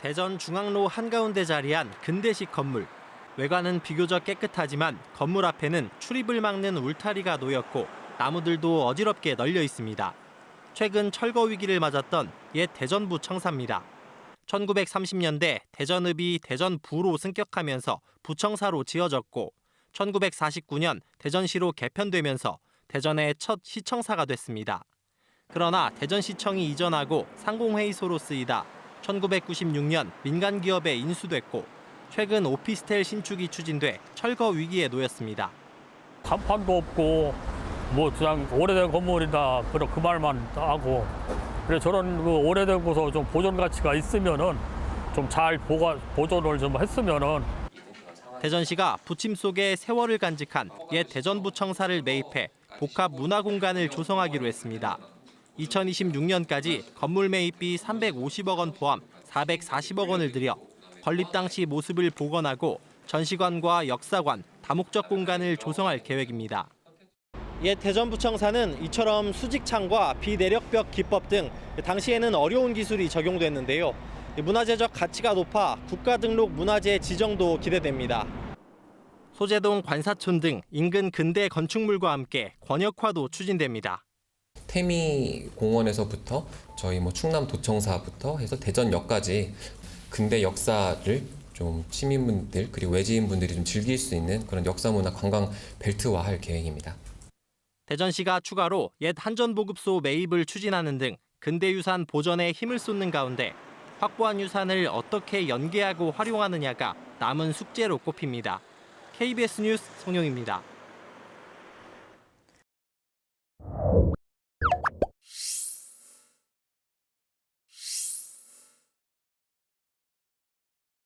대전 중앙로 한가운데 자리한 근대식 건물. 외관은 비교적 깨끗하지만 건물 앞에는 출입을 막는 울타리가 놓였고 나무들도 어지럽게 널려 있습니다. 최근 철거 위기를 맞았던 옛 대전부 청사입니다. 1930년대 대전읍이 대전부로 승격하면서 부청사로 지어졌고 1949년 대전시로 개편되면서 대전의 첫 시청사가 됐습니다. 그러나 대전시청이 이전하고 상공회의소로 쓰이다 1996년 민간 기업에 인수됐고 최근 오피스텔 신축이 추진돼 철거 위기에 놓였습니다. 간판도 없고 뭐 그냥 오래된 건물이다 그런 그 말만 하고 그래 저런 그 오래되고서 좀 보존 가치가 있으면은 좀 잘 보관 보존을 좀 했으면은 대전시가 부침 속에 세월을 간직한 옛 대전부청사를 매입해 복합 문화 공간을 조성하기로 했습니다. 2026년까지 건물 매입비 350억 원 포함 440억 원을 들여 건립 당시 모습을 복원하고 전시관과 역사관, 다목적 공간을 조성할 계획입니다. 옛 대전부청사는 이처럼 수직창과 비내력벽 기법 등 당시에는 어려운 기술이 적용됐는데요. 문화재적 가치가 높아 국가 등록 문화재 지정도 기대됩니다. 소재동 관사촌 등 인근 근대 건축물과 함께 권역화도 추진됩니다. 태미 공원에서부터 저희 뭐 충남 도청사부터 해서 대전역까지 근대 역사를 좀 시민분들 그리고 외지인분들이 좀 즐길 수 있는 그런 역사문화 관광 벨트화할 계획입니다. 대전시가 추가로 옛 한전보급소 매입을 추진하는 등 근대 유산 보전에 힘을 쏟는 가운데 확보한 유산을 어떻게 연계하고 활용하느냐가 남은 숙제로 꼽힙니다. KBS 뉴스 송영입니다.